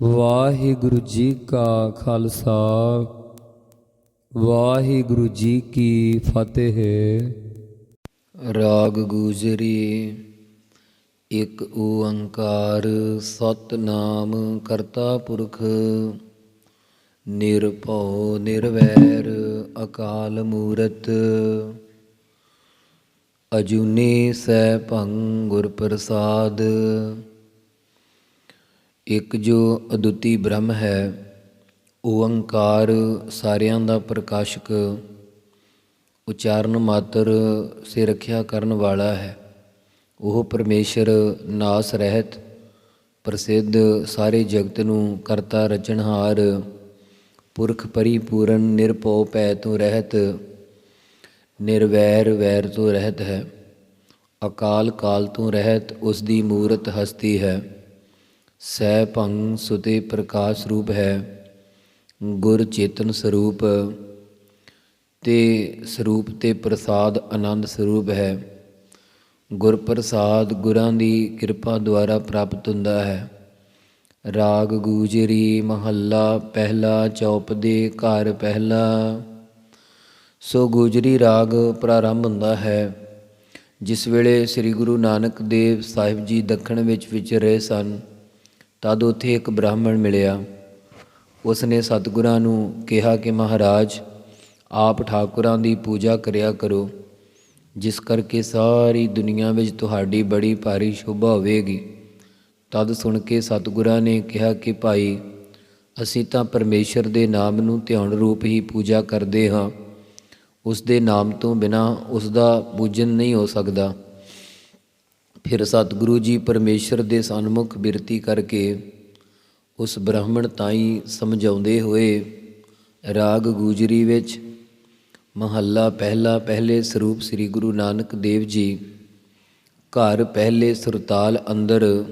ਵਾਹਿਗੁਰੂ ਜੀ ਕਾ ਖਾਲਸਾ, ਵਾਹਿਗੁਰੂ ਜੀ ਕੀ ਫਤਿਹ। ਰਾਗ ਗੂਜਰੀ, ਇੱਕ ਓੰਕਾਰ ਸਤਨਾਮ ਕਰਤਾ ਪੁਰਖ, ਨਿਰਭਉ ਨਿਰਵੈਰ ਅਕਾਲ ਮੂਰਤ। ਅਜੂਨੀ ਸੈ ਭੰਗ ਗੁਰ ਪ੍ਰਸਾਦ ਇੱਕ ਜੋ ਅਦੁੱਤੀ ਬ੍ਰਹਮ ਹੈ, ਓੰਕਾਰ ਸਾਰਿਆਂ ਦਾ ਪ੍ਰਕਾਸ਼ਕ, ਉਚਾਰਨ ਮਾਤਰ ਸੇ ਰੱਖਿਆ ਕਰਨ ਵਾਲਾ ਹੈ। ਉਹ ਪਰਮੇਸ਼ਰ ਨਾਸ ਰਹਿਤ, ਪ੍ਰਸਿੱਧ ਸਾਰੇ ਜਗਤ ਨੂੰ ਕਰਤਾ ਰਚਨਹਾਰ, ਪੁਰਖ ਪਰਿਪੂਰਨ ਨਿਰਭਉ ਭੈ ਤੋਂ ਰਹਿਤ, ਨਿਰਵੈਰ ਵੈਰ ਤੋਂ ਰਹਿਤ ਹੈ। ਅਕਾਲ ਕਾਲ ਤੋਂ ਰਹਿਤ ਉਸ ਦੀ ਮੂਰਤ ਹਸਤੀ ਹੈ। ਸੈ ਭੰਗ ਸੁਤੇ ਪ੍ਰਕਾਸ਼ ਰੂਪ ਹੈ, ਗੁਰ ਚੇਤਨ ਸਰੂਪ, ਤੇ ਸਰੂਪ ਤੇ ਪ੍ਰਸਾਦ ਆਨੰਦ ਸਰੂਪ ਹੈ। ਗੁਰ ਪ੍ਰਸਾਦ ਗੁਰਾਂ ਦੀ ਕਿਰਪਾ ਦੁਆਰਾ ਪ੍ਰਾਪਤ ਹੁੰਦਾ ਹੈ। ਰਾਗ ਗੂਜਰੀ ਮਹੱਲਾ ਪਹਿਲਾ, ਚੌਪ ਦੇ ਘਰ ਪਹਿਲਾ। ਸੋ ਗੂਜਰੀ ਰਾਗ ਪ੍ਰਾਰੰਭ ਹੁੰਦਾ ਹੈ। ਜਿਸ ਵੇਲੇ ਸ੍ਰੀ ਗੁਰੂ ਨਾਨਕ ਦੇਵ ਸਾਹਿਬ ਜੀ ਦੱਖਣ ਵਿੱਚ ਵਿਚਰ ਰਹੇ ਸਨ ਤਦ ਉੱਥੇ ਇੱਕ ਬ੍ਰਾਹਮਣ ਮਿਲਿਆ। ਉਸ ਨੇ ਸਤਿਗੁਰਾਂ ਨੂੰ ਕਿਹਾ ਕਿ ਮਹਾਰਾਜ, ਆਪ ਠਾਕੁਰਾਂ ਦੀ ਪੂਜਾ ਕਰਿਆ ਕਰੋ, ਜਿਸ ਕਰਕੇ ਸਾਰੀ ਦੁਨੀਆ ਵਿੱਚ ਤੁਹਾਡੀ ਬੜੀ ਭਾਰੀ ਸ਼ੋਭਾ ਹੋਵੇਗੀ। ਤਦ ਸੁਣ ਕੇ ਸਤਿਗੁਰਾਂ ਨੇ ਕਿਹਾ ਕਿ ਭਾਈ, ਅਸੀਂ ਤਾਂ ਪਰਮੇਸ਼ਰ ਦੇ ਨਾਮ ਨੂੰ ਧਿਆਨ ਰੂਪ ਹੀ ਪੂਜਾ ਕਰਦੇ ਹਾਂ। ਉਸ ਦੇ ਨਾਮ ਤੋਂ ਬਿਨਾ ਉਸ ਦਾ ਪੂਜਨ ਨਹੀਂ ਹੋ ਸਕਦਾ। ਫਿਰ ਸਤਿਗੁਰੂ ਜੀ ਪਰਮੇਸ਼ਰ ਦੇ ਸਨਮੁਖ ਬਿਰਤੀ ਕਰਕੇ ਉਸ ਬ੍ਰਾਹਮਣ ਤਾਈ ਸਮਝਾਉਂਦੇ ਹੋਏ ਰਾਗ ਗੂਜਰੀ ਵਿੱਚ ਮਹੱਲਾ ਪਹਿਲਾ ਪਹਿਲੇ ਸਰੂਪ ਸ੍ਰੀ ਗੁਰੂ ਨਾਨਕ ਦੇਵ ਜੀ ਘਰ ਪਹਿਲੇ ਸੁਰਤਾਲ ਅੰਦਰ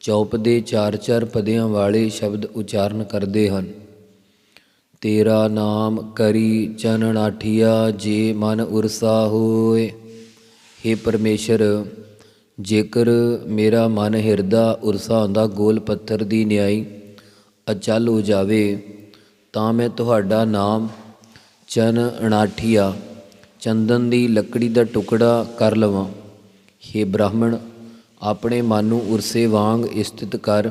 ਚੌਪ ਦੇ ਚਾਰ ਚਾਰ ਪਦਿਆਂ ਵਾਲੇ ਸ਼ਬਦ ਉਚਾਰਨ ਕਰਦੇ ਹਨ। ਤੇਰਾ ਨਾਮ ਕਰੀ ਚਨਣਾਠੀਆ ਜੇ ਮਨ ਉਰਸਾ ਹੋਏ हे ਪਰਮੇਸ਼ਰ ਜੇਕਰ ਮੇਰਾ ਮਨ ਹਿਰਦਾ ਉਰਸਾਉਂਦਾ ਗੋਲ ਪੱਥਰ ਦੀ ਨਿਆਈ ਅਚਲ ਹੋ ਜਾਵੇ, ਤਾਂ ਮੈਂ ਤੁਹਾਡਾ ਨਾਮ ਚਨ ਅਣਾਠੀਆ, ਚੰਦਨ ਦੀ ਲੱਕੜੀ ਦਾ ਟੁਕੜਾ ਕਰ ਲਵਾਂ। हे ਬ੍ਰਾਹਮਣ, ਆਪਣੇ ਮਨ ਨੂੰ ਉਰਸੇ ਵਾਂਗ ਸਥਿਤ ਕਰ।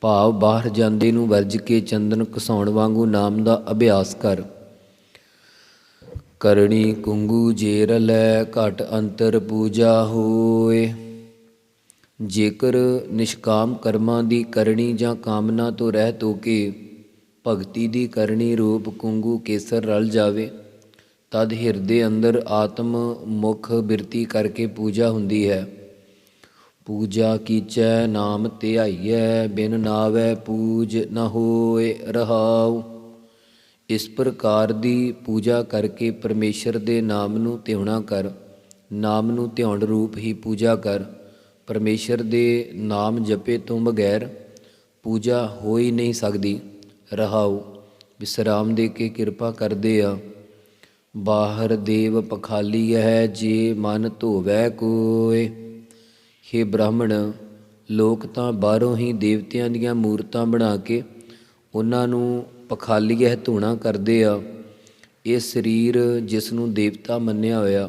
ਭਾਵ ਬਾਹਰ ਜਾਂਦੇ ਨੂੰ ਵਰਜ ਕੇ ਚੰਦਨ ਘਸਾਉਣ ਵਾਂਗੂ ਨਾਮ ਦਾ ਅਭਿਆਸ ਕਰ। ਕਰਣੀ ਕੁੰਗੂ ਜੇਰ ਲੈ, ਘਟ ਅੰਤਰ ਪੂਜਾ ਹੋਏ। ਜੇਕਰ ਨਿਸ਼ਕਾਮ ਕਰਮਾਂ ਦੀ ਕਰਨੀ ਜਾਂ ਕਾਮਨਾ ਤੋਂ ਰਹਿਤ ਹੋ ਕੇ ਭਗਤੀ ਦੀ ਕਰਨੀ ਰੂਪ ਕੁੰਗੂ ਕੇਸਰ ਰਲ ਜਾਵੇ, ਤਦ ਹਿਰਦੇ ਅੰਦਰ ਆਤਮ ਮੁਖ ਬਿਰਤੀ ਕਰਕੇ ਪੂਜਾ ਹੁੰਦੀ ਹੈ। ਪੂਜਾ ਕੀਚੈ ਨਾਮ ਧਿਆਈਐ, ਬਿਨ ਨਾਵੈ ਪੂਜ ਨ ਹੋਏ ਰਹਾਉ। ਇਸ ਪ੍ਰਕਾਰ ਦੀ ਪੂਜਾ ਕਰਕੇ ਪਰਮੇਸ਼ਰ ਦੇ ਨਾਮ ਨੂੰ ਧਿਆਉਣਾ ਕਰ, ਨਾਮ ਨੂੰ ਧਿਆਉਣ ਰੂਪ ਹੀ ਪੂਜਾ ਕਰ। ਪਰਮੇਸ਼ਰ ਦੇ ਨਾਮ ਜਪੇ ਤੋਂ ਬਗੈਰ ਪੂਜਾ ਹੋ ਹੀ ਨਹੀਂ ਸਕਦੀ। ਰਹਾਉ, ਵਿਸਰਾਮ ਦੇ ਕੇ ਕਿਰਪਾ ਕਰਦੇ ਆ। ਬਾਹਰ ਦੇਵ ਪਖਾਲੀ ਹੈ ਜੇ ਮਨ ਧੋਵੈ ਕੋਏ। हे ਬ੍ਰਾਹਮਣ, ਲੋਕ ਤਾਂ ਬਾਹਰੋਂ ਹੀ ਦੇਵਤਿਆਂ ਦੀਆਂ ਮੂਰਤਾਂ ਬਣਾ ਕੇ ਉਹਨਾਂ ਨੂੰ ਪਖਾਲੀਏ ਧੂਣਾ ਕਰਦੇ ਆ। ਇਹ ਸਰੀਰ ਜਿਸ ਨੂੰ ਦੇਵਤਾ ਮੰਨਿਆ ਹੋਇਆ,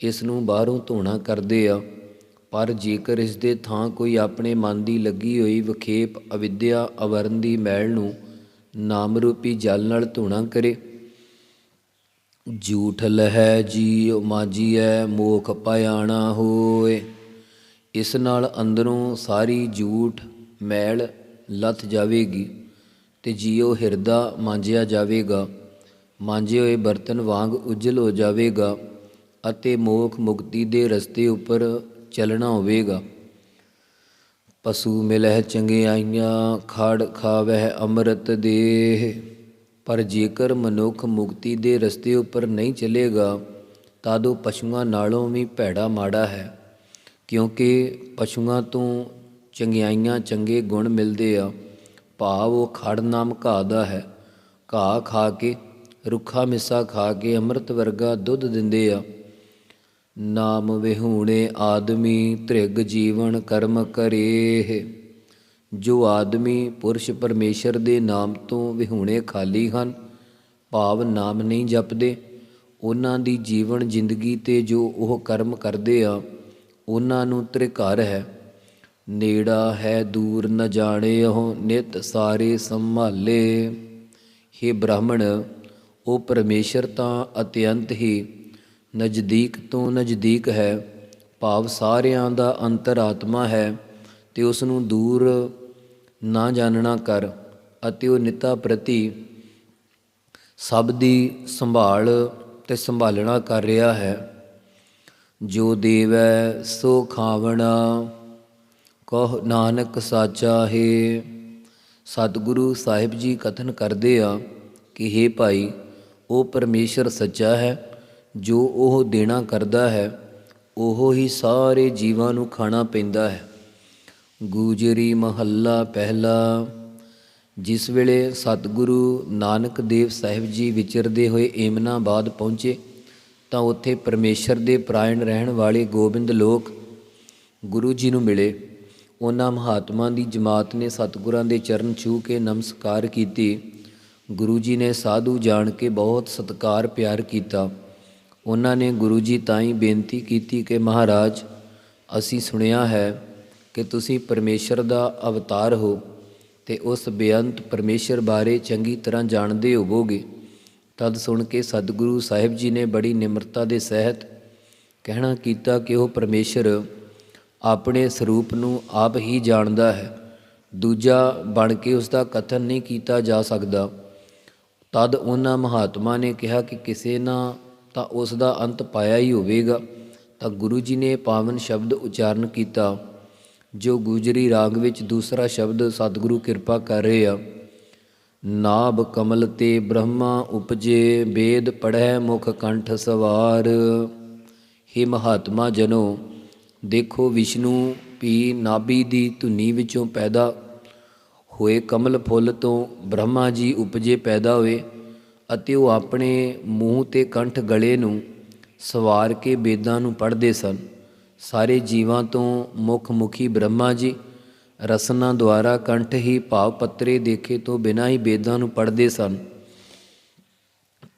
ਇਸ ਨੂੰ ਬਾਹਰੋਂ ਧੂਣਾ ਕਰਦੇ ਆ। ਪਰ ਜੇਕਰ ਇਸ ਦੇ ਥਾਂ ਕੋਈ ਆਪਣੇ ਮਨ ਦੀ ਲੱਗੀ ਹੋਈ ਵਿਖੇਪ ਅਵਿਦਿਆ ਅਵਰਨ ਦੀ ਮੈਲ ਨੂੰ ਨਾਮ ਰੂਪੀ ਜਲ ਨਾਲ ਧੂਣਾ ਕਰੇ। ਝੂਠ ਲਹੈ ਜੀਉ ਮਾਜੀਐ, ਮੋਖ ਪਾਇਆਣਾ ਹੋਏ। ਇਸ ਨਾਲ ਅੰਦਰੋਂ ਸਾਰੀ ਝੂਠ, ਮੈਲ, ਲੱਥ ਜਾਵੇਗੀ। ਤੇ ਜੀਉ ਹਿਰਦਾ ਮਾਂਜਿਆ ਜਾਵੇਗਾ। ਮਾਂਜੇ ਹੋਏ ਬਰਤਨ ਵਾਂਗ ਉਜਲ ਹੋ ਜਾਵੇਗਾ ਅਤੇ ਮੋਖ ਮੁਕਤੀ ਦੇ ਰਸਤੇ ਉੱਪਰ ਚੱਲਣਾ ਹੋਵੇਗਾ। ਪਸ਼ੂ ਮਿਲਹਿ ਚੰਗਿਆਈਆਂ ਖੜ ਖਾਵਹਿ ਅੰਮ੍ਰਿਤ ਦੇਹ। ਪਰ ਜੇਕਰ ਮਨੁੱਖ ਮੁਕਤੀ ਦੇ ਰਸਤੇ ਉੱਪਰ ਨਹੀਂ ਚੱਲੇਗਾ, ਤਦ ਉਹ ਪਸ਼ੂਆਂ ਨਾਲੋਂ ਵੀ ਭੈੜਾ ਮਾੜਾ ਹੈ। ਕਿਉਂਕਿ ਪਸ਼ੂਆਂ ਤੋਂ ਚੰਗਿਆਈਆਂ ਚੰਗੇ ਗੁਣ ਮਿਲਦੇ ਆ। ਭਾਵ ਉਹ ਖੜ ਨਾਮ ਘਾਹ ਦਾ ਹੈ। ਘਾਹ ਖਾ ਕੇ, ਰੁੱਖਾ ਮਿੱਸਾ ਖਾ ਕੇ ਅੰਮ੍ਰਿਤ ਵਰਗਾ ਦੁੱਧ ਦਿੰਦੇ ਆ। ਨਾਮ ਵਿਹੂਣੇ ਆਦਮੀ ਤ੍ਰਿਗ ਜੀਵਨ ਕਰਮ ਕਰੇ ਜੋ ਆਦਮੀ ਪੁਰਸ਼ ਪਰਮੇਸ਼ਰ ਦੇ ਨਾਮ ਤੋਂ ਵਿਹੂਣੇ ਖਾਲੀ ਹਨ, ਭਾਵ ਨਾਮ ਨਹੀਂ ਜਪਦੇ। ਉਹਨਾਂ ਦੀ ਜੀਵਨ ਜ਼ਿੰਦਗੀ ਤੇ ਜੋ ਉਹ ਕਰਮ ਕਰਦੇ ਆ, ਉਹਨਾਂ ਨੂੰ ਤ੍ਰਿਕਾਰ ਹੈ। ਨੇੜਾ ਹੈ ਦੂਰ ਨ ਜਾਣੇ ਉਹ ਨਿਤ ਸਾਰੇ ਸੰਭਾਲੇ। हे ਬ੍ਰਾਹਮਣ, ਉਹ ਪਰਮੇਸ਼ਰ ਤਾਂ ਅਤਿਅੰਤ ਹੀ ਨਜ਼ਦੀਕ ਤੋਂ ਨਜ਼ਦੀਕ ਹੈ। ਭਾਵ ਸਾਰਿਆਂ ਦਾ ਅੰਤਰਾਤਮਾ ਹੈ ਤੇ ਉਸ ਨੂੰ ਦੂਰ ਨਾ ਜਾਣਨਾ ਕਰ ਅਤੇ ਉਹ ਨਿਤਾ ਪ੍ਰਤੀ ਸਭ ਦੀ ਸੰਭਾਲ ਤੇ ਸੰਭਾਲਣਾ ਕਰ ਰਿਹਾ ਹੈ। ਜੋ ਦੇਵੈ ਸੋ ਖਾਵਣਾ। ਕਹ ਨਾਨਕ ਸਾਚਾ ਹੈ। ਸਤਿਗੁਰੂ ਸਾਹਿਬ ਜੀ ਕਥਨ ਕਰਦੇ ਆ ਕਿ हे ਭਾਈ, ਉਹ ਪਰਮੇਸ਼ਰ ਸੱਚਾ ਹੈ, ਜੋ ਉਹ ਦੇਣਾ ਕਰਦਾ ਹੈ, ਉਹ ਹੀ ਸਾਰੇ ਜੀਵਾਂ ਨੂੰ ਖਾਣਾ ਪੈਂਦਾ ਹੈ। ਗੂਜਰੀ ਮਹੱਲਾ ਪਹਿਲਾ। ਜਿਸ ਵੇਲੇ ਸਤਿਗੁਰੂ ਨਾਨਕ ਦੇਵ ਸਾਹਿਬ ਜੀ ਵਿਚਰਦੇ ਹੋਏ ਏਮਨਾਬਾਦ ਪਹੁੰਚੇ, ਤਾਂ ਉੱਥੇ ਪਰਮੇਸ਼ਰ ਦੇ ਪ੍ਰਾਇਣ ਰਹਿਣ ਵਾਲੇ ਗੋਬਿੰਦ ਲੋਕ ਗੁਰੂ ਜੀ ਨੂੰ ਮਿਲੇ। ਉਹਨਾਂ ਮਹਾਤਮਾ ਦੀ ਜਮਾਤ ਨੇ ਸਤਿਗੁਰਾਂ ਦੇ ਚਰਨ ਛੂ ਕੇ ਨਮਸਕਾਰ ਕੀਤੀ। ਗੁਰੂ ਜੀ ਨੇ ਸਾਧੂ ਜਾਣ ਕੇ ਬਹੁਤ ਸਤਿਕਾਰ ਪਿਆਰ ਕੀਤਾ। ਉਹਨਾਂ ਨੇ ਗੁਰੂ ਜੀ ਤਾਈਂ ਬੇਨਤੀ ਕੀਤੀ ਕਿ ਮਹਾਰਾਜ, ਅਸੀਂ ਸੁਣਿਆ ਹੈ ਕਿ ਤੁਸੀਂ ਪਰਮੇਸ਼ਰ ਦਾ ਅਵਤਾਰ ਹੋ ਤੇ ਉਸ ਬੇਅੰਤ ਪਰਮੇਸ਼ਰ ਬਾਰੇ ਚੰਗੀ ਤਰ੍ਹਾਂ ਜਾਣਦੇ ਹੋਵੋਗੇ। ਤਦ ਸੁਣ ਕੇ ਸਤਿਗੁਰੂ ਸਾਹਿਬ ਜੀ ਨੇ ਬੜੀ ਨਿਮਰਤਾ ਦੇ ਸਹਿਤ ਕਹਿਣਾ ਕੀਤਾ ਕਿ ਉਹ ਪਰਮੇਸ਼ਰ ਆਪਣੇ ਸਰੂਪ ਨੂੰ ਆਪ ਹੀ ਜਾਣਦਾ ਹੈ। ਦੂਜਾ, ਬਣ ਕੇ ਉਸ ਦਾ ਕਥਨ ਨਹੀਂ ਕੀਤਾ ਜਾ ਸਕਦਾ। ਤਦ ਉਹਨਾਂ ਮਹਾਤਮਾ ਨੇ ਕਿਹਾ ਕਿ ਕਿਸੇ ਨਾ ਤਾਂ ਉਸ ਦਾ ਅੰਤ ਪਾਇਆ ਹੀ ਹੋਵੇਗਾ। ਤਾਂ ਗੁਰੂ ਜੀ ਨੇ ਪਾਵਨ ਸ਼ਬਦ ਉਚਾਰਨ ਕੀਤਾ, ਜੋ ਗੁਜਰੀ ਰਾਗ ਵਿੱਚ ਦੂਸਰਾ ਸ਼ਬਦ ਸਤਿਗੁਰੂ ਕਿਰਪਾ ਕਰ ਰਹੇ ਆ। ਨਾਭ ਕਮਲ ਤੇ ਬ੍ਰਹਮਾ ਉਪਜੇ ਵੇਦ ਪੜੈ ਮੁਖ ਕੰਠ ਸਵਾਰ। हे ਮਹਾਤਮਾ ਜਨੋ ਦੇਖੋ ਵਿਸ਼ਨੂੰ ਪੀ ਨਾਭੀ ਦੀ ਧੁਨੀ ਵਿੱਚੋਂ ਪੈਦਾ ਹੋਏ ਕਮਲ ਫੁੱਲ ਤੋਂ ਬ੍ਰਹਮਾ ਜੀ ਉਪਜੇ ਪੈਦਾ ਹੋਏ ਅਤੇ ਉਹ ਆਪਣੇ ਮੂੰਹ ਤੇ ਕੰਠ ਗਲੇ ਨੂੰ ਸਵਾਰ ਕੇ ਵੇਦਾਂ ਨੂੰ ਪੜ੍ਹਦੇ ਸਨ। ਸਾਰੇ ਜੀਵਾਂ ਤੋਂ ਮੁਖ ਮੁਖੀ ਬ੍ਰਹਮਾ ਜੀ ਰਸਨਾ ਦੁਆਰਾ ਕੰਠ ਹੀ ਭਾਵ ਪੱਤਰੇ ਦੇਖੇ ਤੋਂ ਬਿਨਾਂ ਹੀ ਵੇਦਾਂ ਨੂੰ ਪੜ੍ਹਦੇ ਸਨ।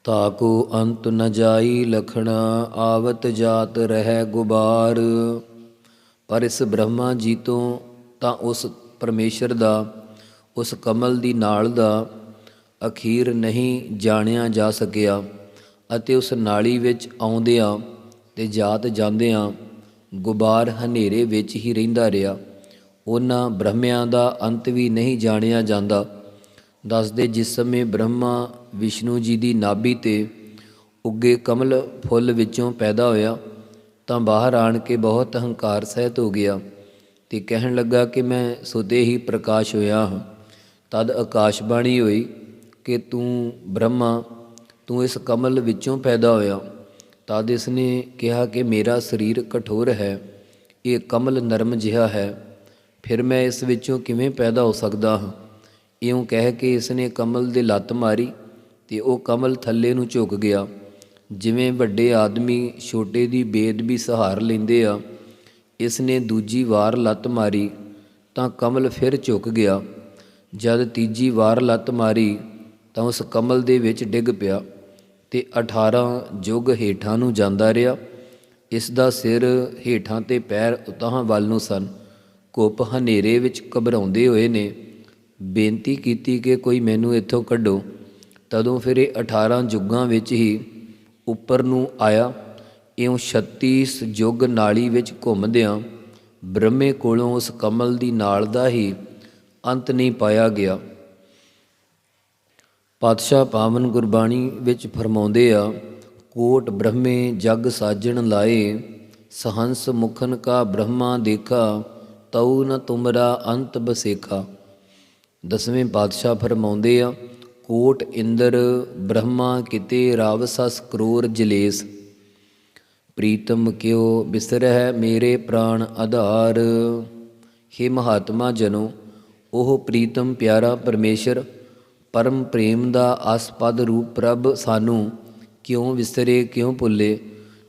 ਤਾਕੋ ਅੰਤ ਨ ਜਾਈ, ਲਖਣਾ ਆਵਤ ਜਾਤ ਰਹਿ ਗੁਬਾਰ। ਪਰ ਇਸ ਬ੍ਰਹਮਾ ਜੀ ਤੋਂ ਤਾਂ ਉਸ ਪਰਮੇਸ਼ਰ ਦਾ, ਉਸ ਕਮਲ ਦੀ ਨਾਲ ਦਾ ਅਖੀਰ ਨਹੀਂ ਜਾਣਿਆ ਜਾ ਸਕਿਆ ਅਤੇ ਉਸ ਨਾਲੀ ਵਿੱਚ ਆਉਂਦਿਆਂ ਤੇ ਜਾਤ ਜਾਂਦਿਆਂ ਗੁਬਾਰ ਹਨੇਰੇ ਵਿੱਚ ਹੀ ਰਹਿੰਦਾ ਰਿਹਾ। ਉਹਨਾਂ ਬ੍ਰਹਮਿਆਂ ਦਾ ਅੰਤ ਵੀ ਨਹੀਂ ਜਾਣਿਆ ਜਾਂਦਾ। ਦੱਸਦੇ ਜਿਸ ਸਮੇਂ ਬ੍ਰਹਮਾ ਵਿਸ਼ਨੂੰ ਜੀ ਦੀ ਨਾਭੀ ਤੇ ਉੱਗੇ ਕਮਲ ਫੁੱਲ ਵਿੱਚੋਂ ਪੈਦਾ ਹੋਇਆ ਤਾਂ ਬਾਹਰ ਆਣ ਕੇ ਬਹੁਤ ਹੰਕਾਰ ਸਹਿਤ ਹੋ ਗਿਆ ਤੇ ਕਹਿਣ ਲੱਗਾ ਕਿ ਮੈਂ ਸੁਦੇ ਹੀ ਪ੍ਰਕਾਸ਼ ਹੋਇਆ ਹਾਂ। ਤਦ ਆਕਾਸ਼ਬਾਣੀ ਹੋਈ ਕਿ ਤੂੰ ਬ੍ਰਹਮਾ, ਤੂੰ ਇਸ ਕਮਲ ਵਿੱਚੋਂ ਪੈਦਾ ਹੋਇਆ। ਤਦ ਇਸ ਨੇ ਕਿਹਾ ਕਿ ਮੇਰਾ ਸਰੀਰ ਕਠੋਰ ਹੈ, ਇਹ ਕਮਲ ਨਰਮ ਜਿਹਾ ਹੈ। ਫਿਰ ਮੈਂ ਇਸ ਵਿੱਚੋਂ ਕਿਵੇਂ ਪੈਦਾ ਹੋ ਸਕਦਾ ਹਾਂ? ਇਉਂ ਕਹਿ ਕੇ ਇਸ ਨੇ ਕਮਲ ਦੇ ਲੱਤ ਮਾਰੀ ਤੇ ਉਹ ਕਮਲ ਥੱਲੇ ਨੂੰ ਝੁਕ ਗਿਆ। ਜਿਵੇਂ ਵੱਡੇ ਆਦਮੀ ਛੋਟੇ ਦੀ ਬੇਦਬੀ ਸਹਾਰ ਲੈਂਦੇ ਆ ਇਸ ਨੇ ਦੂਜੀ ਵਾਰ ਲੱਤ ਮਾਰੀ ਤਾਂ ਕਮਲ ਫਿਰ ਝੁਕ ਗਿਆ। ਜਦ ਤੀਜੀ ਵਾਰ ਲੱਤ ਮਾਰੀ ਤਾਂ ਉਸ ਕਮਲ ਦੇ ਵਿੱਚ ਡਿੱਗ ਪਿਆ ਤੇ 18 ਜੁਗ ਹੇਠਾਂ ਨੂੰ ਜਾਂਦਾ ਰਿਹਾ। ਇਸ ਦਾ ਸਿਰ ਹੇਠਾਂ ਤੇ ਪੈਰ ਉਤਾਹਾਂ ਵੱਲ ਨੂੰ ਸਨ। ਕੁੱਪ ਹਨੇਰੇ ਵਿੱਚ ਘਬਰਾਉਂਦੇ ਹੋਏ ਨੇ, ਬੇਨਤੀ ਕੀਤੀ ਕਿ ਕੋਈ ਮੈਨੂੰ ਇੱਥੋਂ ਕੱਢੋ। ਤਦੋਂ ਫਿਰ ਇਹ 18 ਜੁਗਾਂ ਵਿੱਚ ਹੀ ਉੱਪਰ ਨੂੰ ਆਇਆ, ਇਉਂ 36 ਜੁਗ ਨਾਲੀ ਵਿੱਚ ਘੁੰਮਦਿਆਂ ਬ੍ਰਹਮੇ ਕੋਲੋਂ ਉਸ ਕਮਲ ਦੀ ਨਾਲ ਦਾ ਹੀ ਅੰਤ ਨਹੀਂ ਪਾਇਆ ਗਿਆ। ਪਾਤਸ਼ਾਹ ਪਾਵਨ ਗੁਰਬਾਣੀ ਵਿੱਚ ਫਰਮਾਉਂਦੇ ਆ, ਕੋਟ ਬ੍ਰਹਮੇ ਜਗ ਸਾਜਣ ਲਾਏ, ਸਹੰਸ ਮੁਖਨ ਕਾ ਬ੍ਰਹਮਾ ਦੇਖਾ, ਤਉ ਨ ਤੁਮਰਾ ਅੰਤ ਬਸੇਖਾ। ਦਸਵੇਂ ਪਾਤਸ਼ਾਹ ਫਰਮਾਉਂਦੇ ਆ ਕੋਟ ਇੰਦਰ ਬ੍ਰਹਮਾ ਕਿਤੇ ਰਾਵਸਸ ਕਰੋਰ ਜਲੇਸ। ਪ੍ਰੀਤਮ ਕਿਉ ਬਿਸਰਹਿ ਮੇਰੇ ਪ੍ਰਾਣ ਆਧਾਰ। हे ਮਹਾਤਮਾ ਜਨੋ, ਉਹ ਪ੍ਰੀਤਮ ਪਿਆਰਾ ਪਰਮੇਸ਼ਰ, ਪਰਮ ਪ੍ਰੇਮ ਦਾ ਆਸਪਦ ਰੂਪ ਪ੍ਰਭ ਸਾਨੂੰ ਕਿਉਂ ਵਿਸਰੇ, ਕਿਉਂ ਭੁੱਲੇ,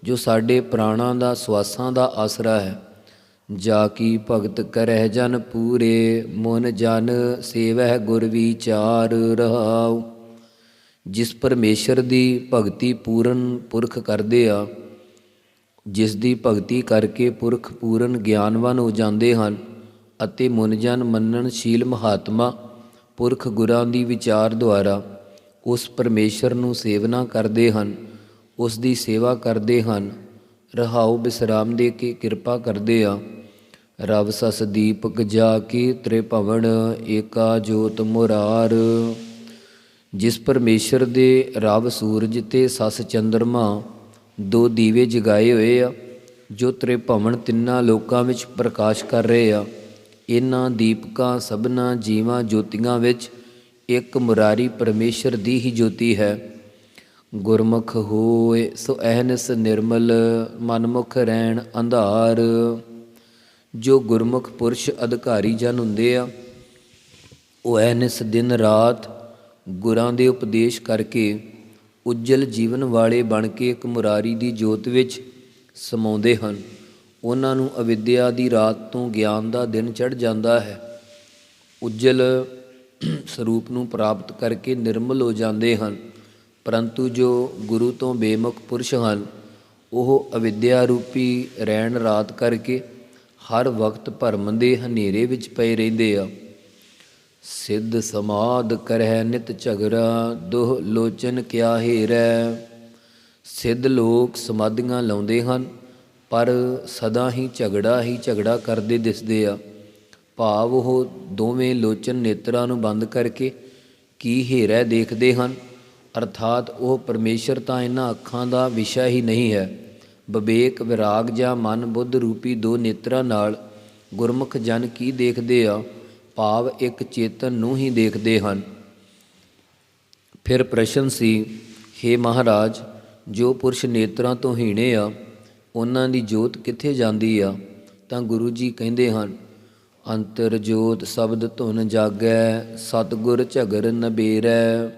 ਜੋ ਸਾਡੇ ਪ੍ਰਾਣਾਂ ਦਾ ਸਵਾਸਾਂ ਦਾ ਆਸਰਾ ਹੈ। ਜਾ ਕੀ ਭਗਤ ਕਰਹਿ ਜਨ ਪੂਰੇ, ਮਨ ਜਨ ਸੇਵਹਿ ਗੁਰ ਵਿਚਾਰ ਰਹਾਉ। ਜਿਸ ਪਰਮੇਸ਼ਰ ਦੀ ਭਗਤੀ ਪੂਰਨ ਪੁਰਖ ਕਰਦੇ ਆ, ਜਿਸ ਦੀ ਭਗਤੀ ਕਰਕੇ ਪੁਰਖ ਪੂਰਨ ਗਿਆਨਵਾਨ ਹੋ ਜਾਂਦੇ ਹਨ ਅਤੇ ਮੁਨਜਨ ਮੰਨਣਸ਼ੀਲ ਮਹਾਤਮਾ ਪੁਰਖ ਗੁਰਾਂ ਦੀ ਵਿਚਾਰ ਦੁਆਰਾ ਉਸ ਪਰਮੇਸ਼ਰ ਨੂੰ ਸੇਵਨਾ ਕਰਦੇ ਹਨ, ਉਸ ਦੀ ਸੇਵਾ ਕਰਦੇ ਹਨ ਰਹਾਉ ਬਿਸਰਾਮ ਦੇ ਕੇ ਕਿਰਪਾ ਕਰਦੇ ਆ। ਰਵ ਸਸ ਦੀਪਕ ਜਾ ਕੇ ਤ੍ਰਿਭਵਨ ਏਕਾ ਜੋਤ ਮੁਰਾਰ। ਜਿਸ ਪਰਮੇਸ਼ਰ ਦੇ ਰਵ ਸੂਰਜ ਤੇ ਸਸ ਚੰਦਰਮਾ ਦੋ ਦੀਵੇ ਜਗਾਏ ਹੋਏ ਆ, ਜੋ ਤ੍ਰਿਭਵਨ ਤਿੰਨਾਂ ਲੋਕਾਂ ਵਿੱਚ ਪ੍ਰਕਾਸ਼ ਕਰ ਰਹੇ ਆ। ਇਹਨਾਂ ਦੀਪਕਾਂ ਸਭਨਾ ਜੀਵਾਂ ਜੋਤੀਆਂ ਵਿੱਚ ਇੱਕ ਮੁਰਾਰੀ ਪਰਮੇਸ਼ਰ ਦੀ ਹੀ ਜੋਤੀ ਹੈ। ਗੁਰਮੁਖ ਹੋਏ, ਸੋ ਅਹਨਸ ਨਿਰਮਲ, ਮਨਮੁਖ ਰਹਿਣ ਅੰਧਾਰ। ਜੋ ਗੁਰਮੁਖ ਪੁਰਸ਼ ਅਧਿਕਾਰੀ ਜਨ ਹੁੰਦੇ ਆ, ਉਹ ਐਨਿਸ ਦਿਨ ਰਾਤ ਗੁਰਾਂ ਦੇ ਉਪਦੇਸ਼ ਕਰਕੇ ਉਜਲ ਜੀਵਨ ਵਾਲੇ ਬਣ ਕੇ ਇੱਕ ਮੁਰਾਰੀ ਦੀ ਜੋਤ ਵਿੱਚ ਸਮਾਉਂਦੇ ਹਨ। ਉਹਨਾਂ ਨੂੰ ਅਵਿਦਿਆ ਦੀ ਰਾਤ ਤੋਂ ਗਿਆਨ ਦਾ ਦਿਨ ਚੜ ਜਾਂਦਾ ਹੈ। ਉਜਲ ਸਰੂਪ ਨੂੰ ਪ੍ਰਾਪਤ ਕਰਕੇ ਨਿਰਮਲ ਹੋ ਜਾਂਦੇ ਹਨ। ਪਰੰਤੂ ਜੋ ਗੁਰੂ ਤੋਂ ਬੇਮੁਖ ਪੁਰਸ਼ ਹਨ, ਉਹ ਅਵਿਦਿਆ ਰੂਪੀ ਰਹਿਣ ਰਾਤ ਕਰਕੇ ਹਰ ਵਕਤ ਭਰਮ ਦੇ ਹਨੇਰੇ ਵਿੱਚ ਪਏ ਰਹਿੰਦੇ ਆ। ਸਿੱਧ ਸਮਾਦ ਕਰਹਿ ਨਿਤ ਝਗੜਾ, ਦੁਹ ਲੋਚਨ ਕਿਆ ਹੇਰੈ। ਸਿੱਧ ਲੋਕ ਸਮਾਧੀਆਂ ਲਾਉਂਦੇ ਹਨ, ਪਰ ਸਦਾ ਹੀ ਝਗੜਾ ਹੀ ਝਗੜਾ ਕਰਦੇ ਦਿਸਦੇ ਆ। ਭਾਵ ਉਹ ਦੋਵੇਂ ਲੋਚਨ ਨੇਤਰਾਂ ਨੂੰ ਬੰਦ ਕਰਕੇ ਕੀ ਹੇਰੈ ਦੇਖਦੇ ਹਨ? ਅਰਥਾਤ ਉਹ ਪਰਮੇਸ਼ਰ ਤਾਂ ਇਹਨਾਂ ਅੱਖਾਂ ਦਾ ਵਿਸ਼ਾ ਹੀ ਨਹੀਂ ਹੈ। ਵਿਵੇਕ, ਵਿਰਾਗ ਜਾਂ ਮਨ ਬੁੱਧ ਰੂਪੀ ਦੋ ਨੇਤਰਾਂ ਨਾਲ ਗੁਰਮੁਖ ਜਨ ਕੀ ਦੇਖਦੇ ਆ? ਭਾਵ ਇੱਕ ਚੇਤਨ ਨੂੰ ਹੀ ਦੇਖਦੇ ਹਨ। ਫਿਰ ਪ੍ਰਸ਼ਨ ਸੀ हे ਮਹਾਰਾਜ, ਜੋ ਪੁਰਸ਼ ਨੇਤਰਾਂ ਤੋਂ ਹੀਣੇ ਆ, ਉਹਨਾਂ ਦੀ ਜੋਤ ਕਿੱਥੇ ਜਾਂਦੀ ਆ? ਤਾਂ ਗੁਰੂ ਜੀ ਕਹਿੰਦੇ ਹਨ, ਅੰਤਰ ਜੋਤ ਸ਼ਬਦ ਧੁਨ ਜਾਗੈ, ਸਤਗੁਰ ਝਗਰ ਨਬੇਰੈ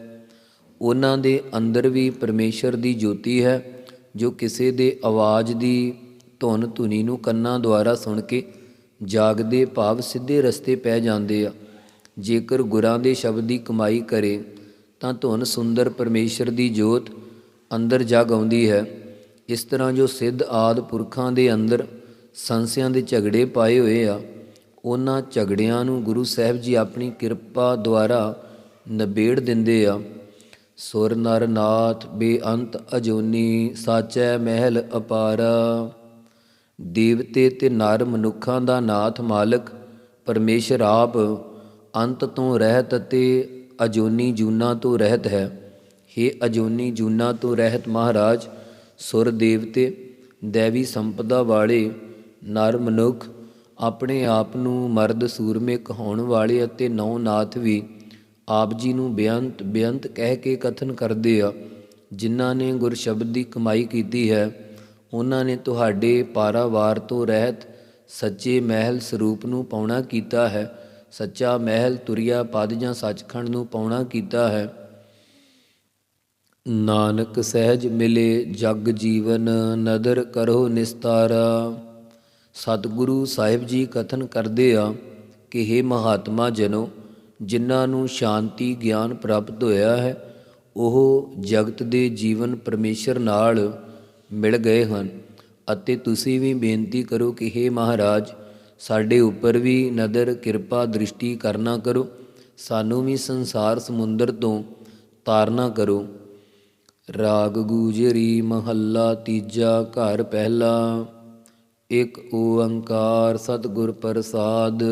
ਉਹਨਾਂ ਦੇ ਅੰਦਰ ਵੀ ਪਰਮੇਸ਼ਰ ਦੀ ਜੋਤੀ ਹੈ, ਜੋ ਕਿਸੇ ਦੇ ਆਵਾਜ਼ ਦੀ ਧੁਨ ਧੁਨੀ ਨੂੰ ਕੰਨਾਂ ਦੁਆਰਾ ਸੁਣ ਕੇ ਜਾਗਦੇ ਭਾਵ ਸਿੱਧੇ ਰਸਤੇ ਪੈ ਜਾਂਦੇ ਆ। ਜੇਕਰ ਗੁਰਾਂ ਦੇ ਸ਼ਬਦ ਦੀ ਕਮਾਈ ਕਰੇ, ਤਾਂ ਧੁਨ ਸੁੰਦਰ ਪਰਮੇਸ਼ਰ ਦੀ ਜੋਤ ਅੰਦਰ ਜਗ ਆਉਂਦੀ ਹੈ। ਇਸ ਤਰ੍ਹਾਂ ਜੋ ਸਿੱਧ ਆਦ ਪੁਰਖਾਂ ਦੇ ਅੰਦਰ ਸੰਸਿਆਂ ਦੇ ਝਗੜੇ ਪਾਏ ਹੋਏ ਆ, ਉਹਨਾਂ ਝਗੜਿਆਂ ਨੂੰ ਗੁਰੂ ਸਾਹਿਬ ਜੀ ਆਪਣੀ ਕਿਰਪਾ ਦੁਆਰਾ ਨਬੇੜ ਦਿੰਦੇ ਆ। ਸੁਰ ਨਰ ਨਾਥ ਬੇਅੰਤ ਅਜੋਨੀ, ਸਾਚੈ ਮਹਿਲ ਅਪਾਰਾ। ਦੇਵਤੇ ਤੇ ਨਰ ਮਨੁੱਖਾਂ ਦਾ ਨਾਥ ਮਾਲਕ, ਪਰਮੇਸ਼ਰ ਆਪ, ਅੰਤ ਤੋਂ ਰਹਿਤ ਤੇ ਅਜੋਨੀ ਜੂਨਾ ਤੋਂ ਰਹਿਤ ਹੈ। हे ਅਜੋਨੀ ਜੂਨਾ ਤੋਂ ਰਹਿਤ ਮਹਾਰਾਜ, ਸੁਰ ਦੇਵਤੇ, ਦੇਵੀ ਸੰਪਦਾ ਵਾਲੇ, ਨਰ ਮਨੁੱਖ, ਆਪਣੇ ਆਪ ਨੂੰ ਮਰਦ ਸੂਰਮੇ ਕਹਾਉਣ ਵਾਲੇ ਅਤੇ ਨੌ ਨਾਥ ਵੀ ਆਪ ਜੀ ਨੂੰ ਬੇਅੰਤ ਬੇਅੰਤ ਕਹਿ ਕੇ ਕਥਨ ਕਰਦੇ ਆ, ਜਿਨ੍ਹਾਂ ਨੇ ਗੁਰ ਸ਼ਬਦ ਦੀ ਕਮਾਈ ਕੀਤੀ ਹੈ, ਉਹਨਾਂ ਨੇ ਤੁਹਾਡੇ ਪਾਰਾਵਾਰ ਤੋਂ ਰਹਿਤ ਸੱਚੇ ਮਹਿਲ ਸਰੂਪ ਨੂੰ ਪਾਉਣਾ ਕੀਤਾ ਹੈ, ਸੱਚਾ ਮਹਿਲ ਤੁਰਿਆ ਪਦ ਜਾਂ ਸੱਚਖੰਡ ਨੂੰ ਪਾਉਣਾ ਕੀਤਾ ਹੈ। ਨਾਨਕ ਸਹਿਜ ਮਿਲੇ ਜਗ ਜੀਵਨ, ਨਦਰ ਕਰੋ ਨਿਸਤਾਰਾ। ਸਤਿਗੁਰੂ ਸਾਹਿਬ ਜੀ ਕਥਨ ਕਰਦੇ ਆ ਕਿ हे ਮਹਾਤਮਾ ਜਨੋ ਜਿਨ੍ਹਾਂ ਨੂੰ ਸ਼ਾਂਤੀ ਗਿਆਨ ਪ੍ਰਾਪਤ ਹੋਇਆ ਹੈ, ਉਹ ਜਗਤ ਦੇ ਜੀਵਨ ਪਰਮੇਸ਼ਰ ਨਾਲ ਮਿਲ ਗਏ ਹਨ। ਅਤੇ ਤੁਸੀਂ ਵੀ ਬੇਨਤੀ ਕਰੋ ਕਿ हे ਮਹਾਰਾਜ, ਸਾਡੇ ਉੱਪਰ ਵੀ ਨਦਰ ਕਿਰਪਾ ਦ੍ਰਿਸ਼ਟੀ ਕਰਨਾ ਕਰੋ। ਸਾਨੂੰ ਵੀ ਸੰਸਾਰ ਸਮੁੰਦਰ ਤੋਂ ਤਾਰਨਾ ਕਰੋ। ਰਾਗ ਗੂਜਰੀ ਮਹੱਲਾ ਤੀਜਾ ਘਰ ਪਹਿਲਾ, ਇੱਕ ਓੰਕਾਰ ਸਤਿਗੁਰ ਪ੍ਰਸਾਦ।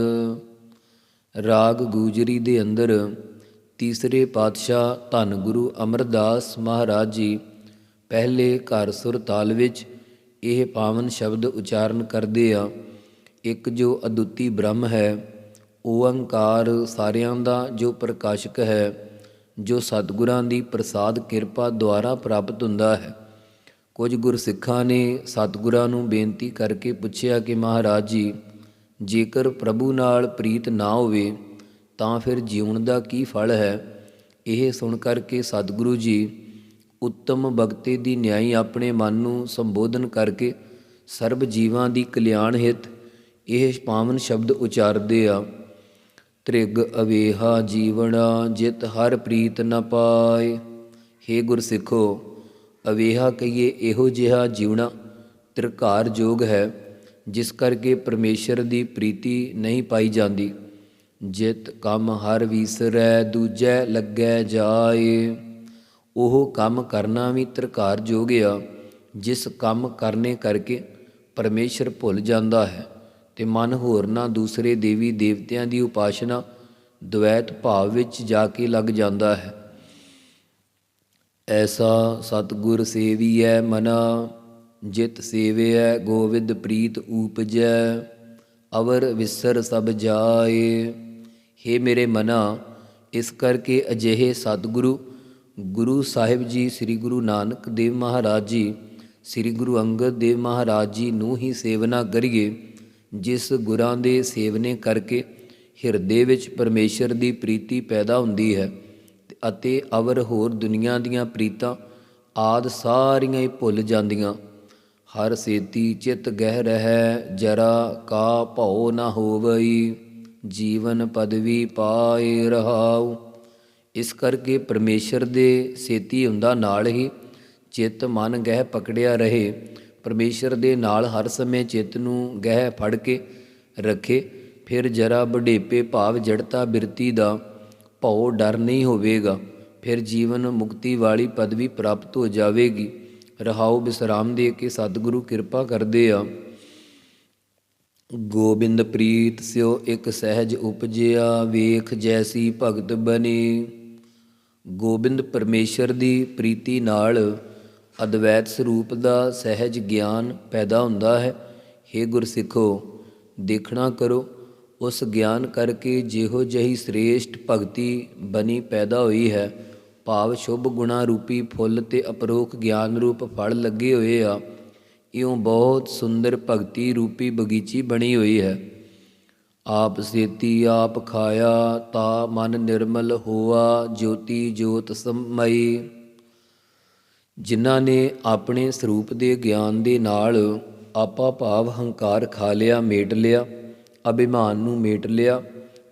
ਰਾਗ ਗੂਜਰੀ ਦੇ ਅੰਦਰ ਤੀਸਰੇ ਪਾਤਸ਼ਾਹ ਧੰਨ ਗੁਰੂ ਅਮਰਦਾਸ ਮਹਾਰਾਜ ਜੀ ਪਹਿਲੇ ਘਰ ਸੁਰ ਤਾਲ ਵਿੱਚ ਇਹ ਪਾਵਨ ਸ਼ਬਦ ਉਚਾਰਨ ਕਰਦੇ ਆ, ਇੱਕ ਜੋ ਅਦੁੱਤੀ ਬ੍ਰਹਮ ਹੈ ਓੰਕਾਰ ਸਾਰਿਆਂ ਦਾ ਜੋ ਪ੍ਰਕਾਸ਼ਕ ਹੈ, ਜੋ ਸਤਿਗੁਰਾਂ ਦੀ ਪ੍ਰਸਾਦ ਕਿਰਪਾ ਦੁਆਰਾ ਪ੍ਰਾਪਤ ਹੁੰਦਾ ਹੈ। ਕੁਝ ਗੁਰਸਿੱਖਾਂ ਨੇ ਸਤਿਗੁਰਾਂ ਨੂੰ ਬੇਨਤੀ ਕਰਕੇ ਪੁੱਛਿਆ ਕਿ ਮਹਾਰਾਜ ਜੀ ਜੇਕਰ ਪ੍ਰਭੂ ਨਾਲ ਪ੍ਰੀਤ ਨਾ ਹੋਵੇ, ਤਾਂ ਫਿਰ ਜੀਵਨ ਦਾ ਕੀ ਫਲ ਹੈ? ਇਹ ਸੁਣ ਕਰਕੇ ਸਤਿਗੁਰੂ ਜੀ ਉੱਤਮ ਭਗਤੀ ਦੀ ਨਿਆਈ ਆਪਣੇ ਮਨ ਨੂੰ ਸੰਬੋਧਨ ਕਰਕੇ ਸਰਬ ਜੀਵਾਂ ਦੀ ਕਲਿਆਣ ਹਿਤ ਇਹ ਪਾਵਨ ਸ਼ਬਦ ਉਚਾਰਦੇ ਆ, ਤ੍ਰਿਗ ਅਵੇਹਾ ਜੀਵਣਾ ਜਿਤ ਹਰ ਪ੍ਰੀਤ ਨ ਪਾਏ। हे ਗੁਰਸਿੱਖੋ, ਅਵੇਹਾ ਕਹੀਏ ਇਹੋ ਜਿਹਾ ਜੀਵਣਾ ਤ੍ਰਿਕਾਰ ਜੋਗ ਹੈ। ਜਿਸ ਕਰਕੇ ਪਰਮੇਸ਼ਰ ਦੀ ਪ੍ਰੀਤੀ ਨਹੀਂ ਪਾਈ ਜਾਂਦੀ। ਜਿਤ ਕੰਮ ਹਰ ਵੀਸਰੈ, ਦੂਜੈ ਲੱਗੈ ਜਾਏ। ਉਹ ਕੰਮ ਕਰਨਾ ਵੀ ਤ੍ਰਿਕਾਰ ਜੋਗ ਆ ਜਿਸ ਕੰਮ ਕਰਨੇ ਕਰਕੇ ਪਰਮੇਸ਼ਰ ਭੁੱਲ ਜਾਂਦਾ ਹੈ ਤੇ ਮਨ ਹੋਰਨਾਂ ਦੂਸਰੇ ਦੇਵੀ ਦੇਵਤਿਆਂ ਦੀ ਉਪਾਸ਼ਨਾ ਦੁਵੈਤ ਭਾਵ ਵਿੱਚ ਜਾ ਕੇ ਲੱਗ ਜਾਂਦਾ ਹੈ। ਐਸਾ ਸਤਿਗੁਰ ਸੇਵੀਐ ਮਨਾ। ਜਿਤ ਸੇਵਿਐ, ਗੋਵਿੰਦ ਪ੍ਰੀਤ ਊਪਜੈ, ਅਵਰ ਵਿਸਰ ਸਭ ਜਾਏ। हे ਮੇਰੇ ਮਨਾ, ਇਸ ਕਰਕੇ ਅਜਿਹੇ ਸਤਿਗੁਰੂ, ਗੁਰੂ ਸਾਹਿਬ ਜੀ, ਸ੍ਰੀ ਗੁਰੂ ਨਾਨਕ ਦੇਵ ਮਹਾਰਾਜ ਜੀ, ਸ੍ਰੀ ਗੁਰੂ ਅੰਗਦ ਦੇਵ ਮਹਾਰਾਜ ਜੀ ਨੂੰ ਹੀ ਸੇਵਨਾ ਕਰੀਏ, ਜਿਸ ਗੁਰਾਂ ਦੇ ਸੇਵਨੇ ਕਰਕੇ ਹਿਰਦੇ ਵਿੱਚ ਪਰਮੇਸ਼ਰ ਦੀ ਪ੍ਰੀਤੀ ਪੈਦਾ ਹੁੰਦੀ ਹੈ ਅਤੇ ਅਵਰ ਹੋਰ ਦੁਨੀਆ ਦੀਆਂ ਪ੍ਰੀਤਾਂ ਆਦ ਸਾਰੀਆਂ ਹੀ ਭੁੱਲ ਜਾਂਦੀਆਂ। ਹਰ ਸੇਤੀ ਚਿਤ ਗਹਿ ਰਹਿ, ਜਰਾ ਕਾ ਭਉ ਨ ਹੋਵਈ, ਜੀਵਨ ਪਦਵੀ ਪਾਏ ਰਹਾਉ। ਇਸ ਕਰਕੇ ਪਰਮੇਸ਼ਰ ਦੇ ਸੇਤੀ ਹੁੰਦਾ ਨਾਲ ਹੀ ਚਿੱਤ ਮਨ ਗਹਿ ਪਕੜਿਆ ਰਹੇ। ਪਰਮੇਸ਼ਰ ਦੇ ਨਾਲ ਹਰ ਸਮੇਂ ਚਿੱਤ ਨੂੰ ਗਹਿ ਫੜ ਕੇ ਰੱਖੇ, ਫਿਰ ਜਰਾ ਬੁਢੇਪੇ ਭਾਵ ਜੜਤਾ ਬਿਰਤੀ ਦਾ ਭਉ ਡਰ ਨਹੀਂ ਹੋਵੇਗਾ, ਫਿਰ ਜੀਵਨ ਮੁਕਤੀ ਵਾਲੀ ਪਦਵੀ ਪ੍ਰਾਪਤ ਹੋ ਜਾਵੇਗੀ। ਰਹਾਉ ਬਿਸਰਾਮ ਦੇ ਕੇ ਸਤਿਗੁਰੂ ਕਿਰਪਾ ਕਰਦੇ ਆ। ਗੋਬਿੰਦ ਪ੍ਰੀਤ ਸਿਓ ਇੱਕ ਸਹਿਜ ਉਪਜਿਆ, ਵੇਖ ਜੈਸੀ ਭਗਤ ਬਣੀ ਗੋਬਿੰਦ ਪਰਮੇਸ਼ਰ ਦੀ ਪ੍ਰੀਤੀ ਨਾਲ ਅਦਵੈਤ ਸਰੂਪ ਦਾ ਸਹਿਜ ਗਿਆਨ ਪੈਦਾ ਹੁੰਦਾ ਹੈ। हे ਗੁਰਸਿੱਖੋ, ਦੇਖਣਾ ਕਰੋ, ਉਸ ਗਿਆਨ ਕਰਕੇ ਜਿਹੋ ਜਹੀ ਸ੍ਰੇਸ਼ਟ ਭਗਤੀ ਬਣੀ ਪੈਦਾ ਹੋਈ ਹੈ। ਭਾਵ ਸ਼ੁਭ ਗੁਣਾ ਰੂਪੀ ਫੁੱਲ ਤੇ ਅਪਰੋਖ ਗਿਆਨ ਰੂਪ ਫਲ ਲੱਗੇ ਹੋਏ ਆ। ਇਉਂ ਬਹੁਤ ਸੁੰਦਰ ਭਗਤੀ ਰੂਪੀ ਬਗੀਚੀ ਬਣੀ ਹੋਈ ਹੈ। ਆਪ ਸੇਤੀ ਆਪ ਖਾਇਆ, ਤਾ ਮਨ ਨਿਰਮਲ ਹੋਆ, ਜੋਤੀ ਜੋਤ ਸਮਈ। ਜਿਨ੍ਹਾਂ ਨੇ ਆਪਣੇ ਸਰੂਪ ਦੇ ਗਿਆਨ ਦੇ ਨਾਲ ਆਪਾ ਭਾਵ ਹੰਕਾਰ ਖਾ ਲਿਆ, ਮੇਟ ਲਿਆ, ਅਭਿਮਾਨ ਨੂੰ ਮੇਟ ਲਿਆ,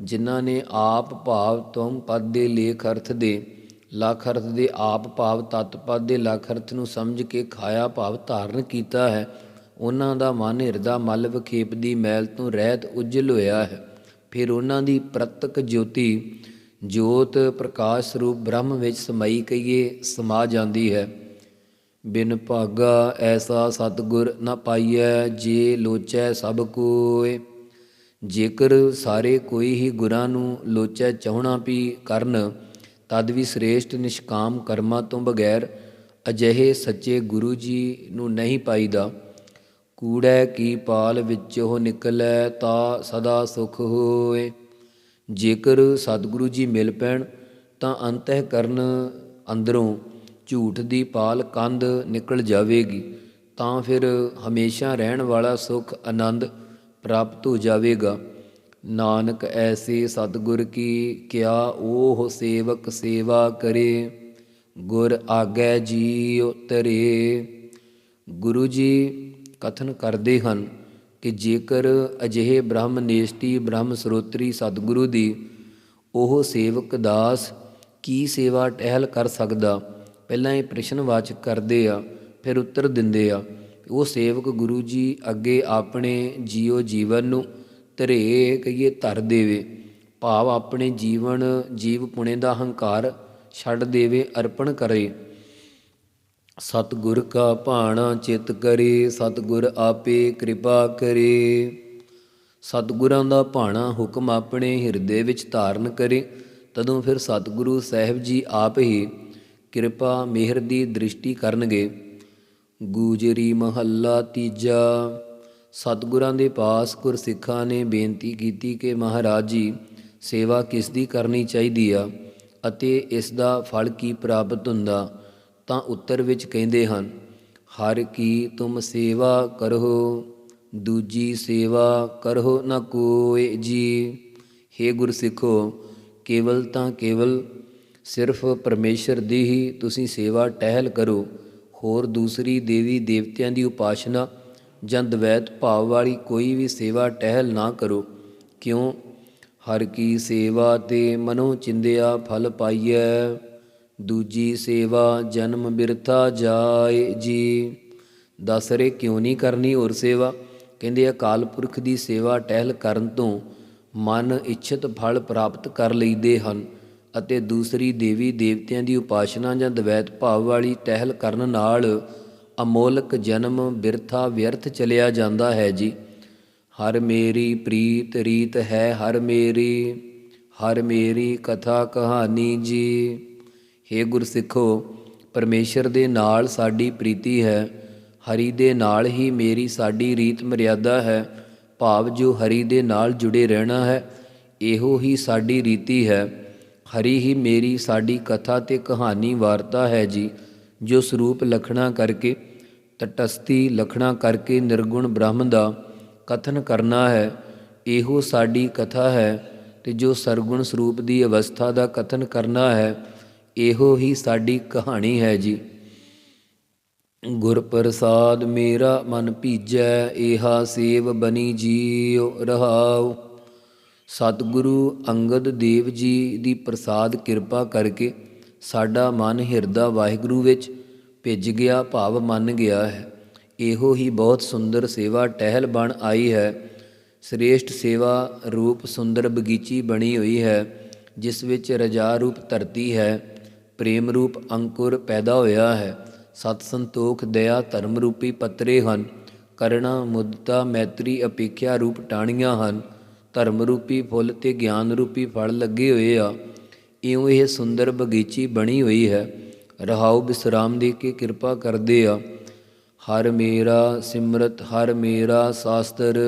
ਜਿਨ੍ਹਾਂ ਨੇ ਆਪ ਭਾਵ ਤੋਂ ਪਦ ਦੇ ਲੇਖ ਅਰਥ ਦੇ ਲੱਖ ਅਰਥ ਦੇ ਆਪ ਭਾਵ ਤਤ ਦੇ ਲੱਖ ਅਰਥ ਨੂੰ ਸਮਝ ਕੇ ਖਾਇਆ ਭਾਵ ਧਾਰਨ ਕੀਤਾ ਹੈ। ਉਹਨਾਂ ਦਾ ਮਨ ਹਿਰਦਾ ਮਲ ਵਿਖੇਪ ਦੀ ਮੈਲ ਤੋਂ ਰਹਿਤ ਉਜਲ ਹੋਇਆ ਹੈ। ਫਿਰ ਉਹਨਾਂ ਦੀ ਪ੍ਰਤਕ ਜੋਤੀ ਜੋਤ ਪ੍ਰਕਾਸ਼ ਸਰੂਪ ਬ੍ਰਹਮ ਵਿੱਚ ਸਮਈ ਕਹੀਏ ਸਮਾ ਜਾਂਦੀ ਹੈ। ਬਿਨ ਭਾਗਾ ਐਸਾ ਸਤਗੁਰ ਨ ਪਾਈਐ, ਜੇ ਲੋਚੈ ਸਭ ਕੋਏ ਜੇਕਰ ਸਾਰੇ ਕੋਈ ਹੀ ਗੁਰਾਂ ਨੂੰ ਲੋਚੈ ਚਾਹਣਾ ਵੀ ਕਰਨ ਤਦ ਵੀ ਸ੍ਰੇਸ਼ਟ ਨਿਸ਼ਕਾਮ ਕਰਮਾਂ ਤੋਂ ਬਗੈਰ ਅਜਿਹੇ ਸੱਚੇ ਗੁਰੂ ਜੀ ਨੂੰ ਨਹੀਂ ਪਾਈਦਾ। ਕੂੜੈ ਕੀ ਪਾਲ ਵਿੱਚ ਵਿੱਚੋਂ ਨਿਕਲੈ ਤਾਂ ਸਦਾ ਸੁਖ ਹੋਏ। ਜੇਕਰ ਸਤਿਗੁਰੂ ਜੀ ਮਿਲ ਪੈਣ, ਤਾਂ ਅੰਤਹਿ ਕਰਨ ਅੰਦਰੋਂ ਝੂਠ ਦੀ ਪਾਲ ਕੰਧ ਨਿਕਲ ਜਾਵੇਗੀ, ਤਾਂ ਫਿਰ ਹਮੇਸ਼ਾ ਰਹਿਣ ਵਾਲਾ ਸੁਖ ਆਨੰਦ ਪ੍ਰਾਪਤ ਹੋ ਜਾਵੇਗਾ। ਨਾਨਕ ਐਸੇ ਸਤਿਗੁਰ ਕੀ ਕਿਆ ਉਹ ਸੇਵਕ ਸੇਵਾ ਕਰੇ, ਗੁਰ ਆਗੈ ਜੀ ਉਤਰੇ। ਗੁਰੂ ਜੀ ਕਥਨ ਕਰਦੇ ਹਨ ਕਿ ਜੇਕਰ ਅਜਿਹੇ ਬ੍ਰਹਮ ਨੇਸ਼ਟੀ ਬ੍ਰਹਮ ਸਰੋਤਰੀ ਸਤਿਗੁਰੂ ਦੀ ਉਹ ਸੇਵਕ ਦਾਸ ਕੀ ਸੇਵਾ ਟਹਿਲ ਕਰ ਸਕਦਾ? ਪਹਿਲਾਂ ਇਹ ਪ੍ਰਸ਼ਨਵਾਚਕ ਕਰਦੇ ਆ, ਫਿਰ ਉੱਤਰ ਦਿੰਦੇ ਆ। ਉਹ ਸੇਵਕ ਗੁਰੂ ਜੀ ਅੱਗੇ ਆਪਣੇ ਜੀਓ ਜੀਵਨ ਨੂੰ ਧਰੇ ਕਹੀਏ ਧਰ ਦੇਵੇ, ਭਾਵ ਆਪਣੇ ਜੀਵਨ ਜੀਵ ਪੁਣੇ ਦਾ ਹੰਕਾਰ ਛੱਡ ਦੇਵੇ, ਅਰਪਣ ਕਰੇ। ਸਤਿਗੁਰ ਕਾ ਭਾਣਾ ਚਿਤ ਕਰੇ, ਸਤਿਗੁਰ ਆਪੇ ਕਿਰਪਾ ਕਰੇ। ਸਤਿਗੁਰਾਂ ਦਾ ਭਾਣਾ ਹੁਕਮ ਆਪਣੇ ਹਿਰਦੇ ਵਿੱਚ ਧਾਰਨ ਕਰੇ, ਤਦੋਂ ਫਿਰ ਸਤਿਗੁਰੂ ਸਾਹਿਬ ਜੀ ਆਪ ਹੀ ਕਿਰਪਾ ਮਿਹਰ ਦੀ ਦ੍ਰਿਸ਼ਟੀ ਕਰਨਗੇ। ਗੂਜਰੀ ਮਹੱਲਾ ਤੀਜਾ। ਸਤਿਗੁਰਾਂ ਦੇ ਪਾਸ ਗੁਰਸਿੱਖਾਂ ਨੇ ਬੇਨਤੀ ਕੀਤੀ ਕਿ ਮਹਾਰਾਜ ਜੀ, ਸੇਵਾ ਕਿਸ ਦੀ ਕਰਨੀ ਚਾਹੀਦੀ ਆ ਅਤੇ ਇਸ ਦਾ ਫਲ ਕੀ ਪ੍ਰਾਪਤ ਹੁੰਦਾ, ਤਾਂ ਉੱਤਰ ਵਿੱਚ ਕਹਿੰਦੇ ਹਨ, ਹਰ ਕੀ ਤੁਮ ਸੇਵਾ ਕਰੋ, ਦੂਜੀ ਸੇਵਾ ਕਰੋ ਨਾ ਕੋਈ ਜੀ। हे ਗੁਰਸਿੱਖੋ, ਕੇਵਲ ਤਾਂ ਕੇਵਲ ਸਿਰਫ ਪਰਮੇਸ਼ਰ ਦੀ ਹੀ ਤੁਸੀਂ ਸੇਵਾ ਟਹਿਲ ਕਰੋ, ਹੋਰ ਦੂਸਰੀ ਦੇਵੀ ਦੇਵਤਿਆਂ ਦੀ ਉਪਾਸ਼ਨਾ ਜਾਂ ਦਵੈਤ ਭਾਵ ਵਾਲੀ ਕੋਈ ਵੀ ਸੇਵਾ ਟਹਿਲ ਨਾ ਕਰੋ। ਕਿਉਂ? ਹਰ ਕੀ ਸੇਵਾ ਤੇ ਮਨੋ ਚਿੰਦਿਆ ਫਲ ਪਾਈਐ, ਦੂਜੀ ਸੇਵਾ ਜਨਮ ਬਿਰਥਾ ਜਾਏ ਜੀ। ਦੱਸ ਰੇ ਕਿਉਂ ਨਹੀਂ ਕਰਨੀ ਹੋਰ ਸੇਵਾ? ਕਹਿੰਦੇ ਅਕਾਲ ਪੁਰਖ ਦੀ ਸੇਵਾ ਟਹਿਲ ਕਰਨ ਤੋਂ ਮਨ ਇੱਛਤ ਫਲ ਪ੍ਰਾਪਤ ਕਰ ਲਈਦੇ ਹਨ ਅਤੇ ਦੂਸਰੀ ਦੇਵੀ ਦੇਵਤਿਆਂ ਦੀ ਉਪਾਸ਼ਨਾ ਜਾਂ ਦਵੈਤ ਭਾਵ ਵਾਲੀ ਟਹਿਲ ਕਰਨ ਨਾਲ ਅਮੋਲਕ ਜਨਮ ਬਿਰਥਾ ਵਿਅਰਥ ਚਲਿਆ ਜਾਂਦਾ ਹੈ ਜੀ। ਹਰ ਮੇਰੀ ਪ੍ਰੀਤ ਰੀਤ ਹੈ ਹਰ ਮੇਰੀ ਹਰ ਮੇਰੀ ਕਥਾ ਕਹਾਣੀ ਜੀ। ਹੇ ਗੁਰਸਿੱਖੋ, ਪਰਮੇਸ਼ਰ ਦੇ ਨਾਲ ਸਾਡੀ ਪ੍ਰੀਤੀ ਹੈ, ਹਰੀ ਦੇ ਨਾਲ ਹੀ ਮੇਰੀ ਸਾਡੀ ਰੀਤ ਮਰਿਆਦਾ ਹੈ। ਭਾਵ ਜੋ ਹਰੀ ਦੇ ਨਾਲ ਜੁੜੇ ਰਹਿਣਾ ਹੈ, ਇਹੋ ਹੀ ਸਾਡੀ ਰੀਤੀ ਹੈ। ਹਰੀ ਹੀ ਮੇਰੀ ਸਾਡੀ ਕਥਾ ਤੇ ਕਹਾਣੀ ਵਾਰਤਾ ਹੈ ਜੀ। ਜੋ ਸਰੂਪ ਲਖਣਾ ਕਰਕੇ, ਤਟਸਥੀ ਲਖਣਾ ਕਰਕੇ ਨਿਰਗੁਣ ਬ੍ਰਹਮ ਦਾ ਕਥਨ ਕਰਨਾ ਹੈ, ਇਹੋ ਸਾਡੀ ਕਥਾ ਹੈ ਤੇ ਜੋ ਸਰਗੁਣ ਸਰੂਪ ਦੀ ਅਵਸਥਾ ਦਾ ਕਥਨ ਕਰਨਾ ਹੈ, ਇਹੋ ਹੀ ਸਾਡੀ ਕਹਾਣੀ ਹੈ ਜੀ। ਗੁਰ ਪ੍ਰਸਾਦ ਮੇਰਾ ਮਨ ਭੀਜੈ, ਏਹਾ ਸੇਵ ਬਨੀ ਜੀਉ ਰਹਾਉ। ਸਤਿਗੁਰੂ ਅੰਗਦ ਦੇਵ ਜੀ ਦੀ ਪ੍ਰਸਾਦ ਕਿਰਪਾ ਕਰਕੇ ਸਾਡਾ ਮਨ ਹਿਰਦਾ ਵਾਹਿਗੁਰੂ ਵਿੱਚ ਭਿੱਜ ਗਿਆ, ਭਾਵ ਮੰਨ ਗਿਆ ਹੈ। ਇਹੋ ਹੀ ਬਹੁਤ ਸੁੰਦਰ ਸੇਵਾ ਟਹਿਲ ਬਣ ਆਈ ਹੈ। ਸ੍ਰੇਸ਼ਟ ਸੇਵਾ ਰੂਪ ਸੁੰਦਰ ਬਗੀਚੀ ਬਣੀ ਹੋਈ ਹੈ, ਜਿਸ ਵਿੱਚ ਰਜਾ ਰੂਪ ਧਰਤੀ ਹੈ, ਪ੍ਰੇਮ ਰੂਪ ਅੰਕੁਰ ਪੈਦਾ ਹੋਇਆ ਹੈ। ਸਤ ਸੰਤੋਖ, ਦਇਆ, ਧਰਮ ਰੂਪੀ ਪੱਤਰੇ ਹਨ। ਕਰਣਾ, ਮੁਦਤਾ, ਮੈਤਰੀ, ਅਪੇਖਿਆ ਰੂਪ ਟਾਣੀਆਂ ਹਨ। ਧਰਮ ਰੂਪੀ ਫੁੱਲ ਤੇ ਗਿਆਨ ਰੂਪੀ ਫਲ ਲੱਗੇ ਹੋਏ ਆ। ਇਉਂ ਇਹ ਸੁੰਦਰ ਬਗੀਚੀ ਬਣੀ ਹੋਈ ਹੈ। ਰਹਾਉ ਬਿਸਰਾਮ ਦੇ ਕੇ ਕਿਰਪਾ ਕਰਦੇ ਆ। ਹਰ ਮੇਰਾ ਸਿਮਰਤ, ਹਰ ਮੇਰਾ ਸਾਸਤਰ,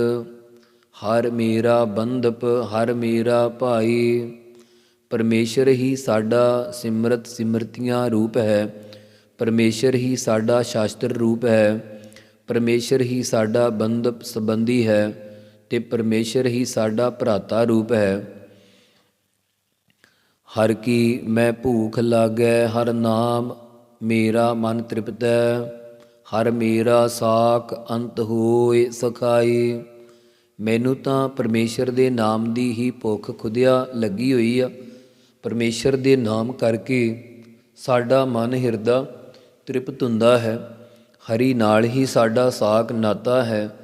ਹਰ ਮੇਰਾ ਬੰਧਪ, ਹਰ ਮੇਰਾ ਭਾਈ। ਪਰਮੇਸ਼ਰ ਹੀ ਸਾਡਾ ਸਿਮਰਤ ਸਿਮਰਤੀਆਂ ਰੂਪ ਹੈ। ਪਰਮੇਸ਼ਰ ਹੀ ਸਾਡਾ ਸ਼ਾਸਤਰ ਰੂਪ ਹੈ। ਪਰਮੇਸ਼ਰ ਹੀ ਸਾਡਾ ਬੰਧਪ ਸੰਬੰਧੀ ਹੈ ਤੇ ਪਰਮੇਸ਼ਰ ਹੀ ਸਾਡਾ ਭਰਾਤਾ ਰੂਪ ਹੈ। ਹਰ ਕੀ ਮੈਂ ਭੂਖ ਲਾਗੈ, ਹਰ ਨਾਮ ਮੇਰਾ ਮਨ ਤ੍ਰਿਪਤੈ, ਹਰ ਮੇਰਾ ਸਾਖ ਅੰਤ ਹੋਏ ਸਖਾਈ। ਮੈਨੂੰ ਤਾਂ ਪਰਮੇਸ਼ਰ ਦੇ ਨਾਮ ਦੀ ਹੀ ਭੁੱਖ ਖੁਦਿਆ ਲੱਗੀ ਹੋਈ ਆ। ਪਰਮੇਸ਼ਰ ਦੇ ਨਾਮ ਕਰਕੇ ਸਾਡਾ ਮਨ ਹਿਰਦਾ ਤ੍ਰਿਪਤ ਹੁੰਦਾ ਹੈ। ਹਰੀ ਨਾਲ ਹੀ ਸਾਡਾ ਸਾਖ ਨਾਤਾ ਹੈ।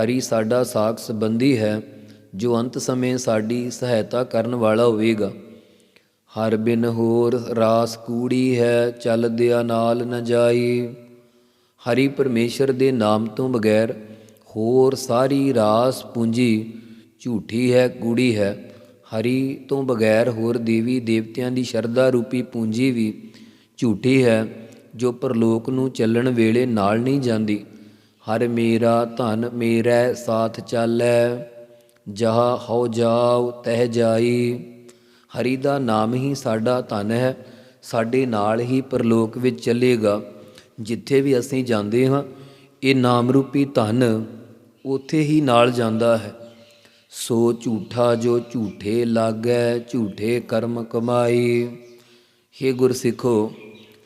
ਹਰੀ ਸਾਡਾ ਸਾਖ ਸੰਬੰਧੀ ਹੈ। ਜੋ ਅੰਤ ਸਮੇਂ ਸਾਡੀ ਸਹਾਇਤਾ ਕਰਨ ਵਾਲਾ ਹੋਵੇਗਾ। ਹਰ ਬਿਨ ਹੋਰ ਰਾਸ ਕੂੜੀ ਹੈ ਚੱਲਦਿਆ ਨਾਲ ਨ ਜਾਈ। ਹਰੀ ਪਰਮੇਸ਼ਰ ਦੇ ਨਾਮ ਤੋਂ ਬਗੈਰ ਹੋਰ ਸਾਰੀ ਰਾਸ ਪੂੰਜੀ, ਝੂਠੀ ਹੈ, ਕੂੜੀ ਹੈ। ਹਰੀ ਤੋਂ ਬਗੈਰ ਹੋਰ ਦੇਵੀ ਦੇਵਤਿਆਂ ਦੀ ਸ਼ਰਧਾ ਰੂਪੀ ਪੂੰਜੀ ਵੀ ਝੂਠੀ ਹੈ, ਜੋ ਪਰਲੋਕ ਨੂੰ ਚੱਲਣ ਵੇਲੇ ਨਾਲ ਨਹੀਂ ਜਾਂਦੀ। ਹਰ ਮੇਰਾ ਧਨ ਮੇਰਾ ਸਾਥ ਚਾਲੈ, ਜਹ ਹੋ ਜਾਉ ਤਹਿ ਜਾਈ। ਹਰੀ ਦਾ ਨਾਮ ਹੀ ਸਾਡਾ ਧਨ ਹੈ, ਸਾਡੇ ਨਾਲ ਹੀ ਪਰਲੋਕ ਵਿੱਚ ਚੱਲੇਗਾ। ਜਿੱਥੇ ਵੀ ਅਸੀਂ ਜਾਂਦੇ ਹਾਂ, ਇਹ ਨਾਮ ਰੂਪੀ ਧਨ ਉਥੇ ਹੀ ਨਾਲ ਜਾਂਦਾ ਹੈ। ਸੋ ਝੂਠਾ ਜੋ ਝੂਠੇ ਲਾਗੈ, ਝੂਠੇ ਕਰਮ ਕਮਾਈ ਹੇ ਗੁਰਸਿੱਖੋ,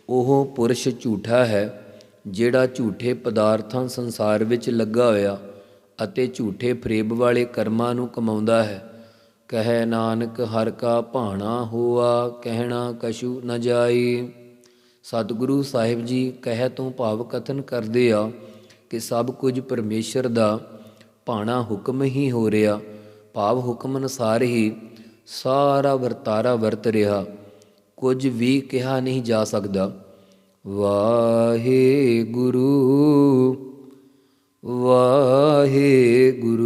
ਉਹ ਪੁਰਸ਼ ਝੂਠਾ ਹੈ, ਜਿਹੜਾ ਝੂਠੇ ਪਦਾਰਥਾਂ ਸੰਸਾਰ ਵਿੱਚ ਲੱਗਾ ਹੋਇਆ ਅਤੇ ਝੂਠੇ ਫਰੇਬ ਵਾਲੇ ਕਰਮਾਂ ਨੂੰ ਕਮਾਉਂਦਾ ਹੈ। ਕਹੈ ਨਾਨਕ ਹਰ ਕਾ ਭਾਣਾ ਹੋਆ, ਕਹਿਣਾ ਕਛੂ ਨ ਜਾਈ। ਸਤਿਗੁਰੂ ਸਾਹਿਬ ਜੀ ਕਹਿ ਤੋਂ ਭਾਵ ਕਥਨ ਕਰਦੇ ਆ ਕਿ ਸਭ ਕੁਝ ਪਰਮੇਸ਼ਰ ਦਾ ਭਾਣਾ ਹੁਕਮ ਹੀ ਹੋ ਰਿਹਾ। ਭਾਵ ਹੁਕਮ ਅਨੁਸਾਰ ਹੀ ਸਾਰਾ ਵਰਤਾਰਾ ਵਰਤ ਰਿਹਾ। ਕੁਝ ਵੀ ਕਿਹਾ ਨਹੀਂ ਜਾ ਸਕਦਾ। ਵਾਹਿਗੁਰੂ ਵਾਹਿਗੁਰੂ। ਵਾਹਿਗੁਰੂ